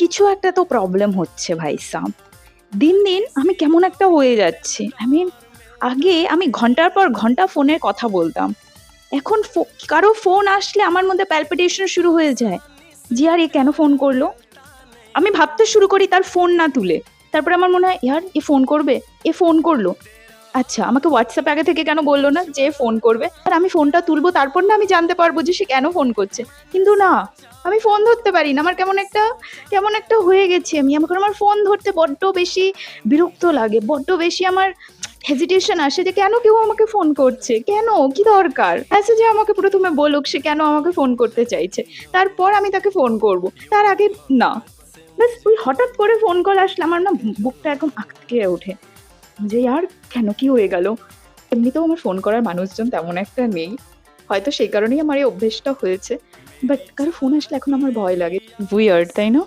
কিছু একটা তো প্রবলেম হচ্ছে ভাই সাব। দিন দিন আমি কেমন একটা হয়ে যাচ্ছি। আই মিন আগে আমি ঘণ্টার পর ঘণ্টা ফোনে কথা বলতাম। এখন কারও ফোন আসলে আমার মধ্যে প্যালপিটেশন শুরু হয়ে যায়। যে, আর এ কেন ফোন করল? আমি ভাবতে শুরু করি, তার ফোন না তুলে। তারপরে আমার মনে হয়, ইয়ার, এ ফোন করবে? এ ফোন করল। আচ্ছা আমাকে হোয়াটসঅ্যাপ আগে থেকে কেন বলল না যে ফোন করবে? আর আমি ফোনটা তুলবো, তারপর না আমি জানতে পারব যে সে কেন ফোন করছে। কিন্তু না, আমি ফোন ধরতে পারি না। আমার কেমন একটা কেমন একটা হয়ে গেছে আমি। আমাকে আমার ফোন ধরতে বড্ড বেশি বিরক্ত লাগে, বড্ড বেশি আমার হেজিটেশন আসে যে কেন কেউ আমাকে ফোন করছে? কেন? কি দরকার? আচ্ছা যে আমাকে প্রথমে বলুক সে কেন আমাকে ফোন করতে চাইছে। তারপর আমি তাকে ফোন করব। তার আগে না। ব্যাস, ওই হঠাৎ করে ফোন কল আসলে আমার না বুকটা একদম আটকে ওঠে। যে আর কেন কি হয়ে গেল? এমনিতেও আমার ফোন করার মানুষজন তেমন একটা নেই। হয়তো সেই কারণেই আমার এই অভ্যেসটা হয়েছে। বাট কারও ফোন আসলে এখন আমার ভয় লাগে। উইয়ার্ড তাই না?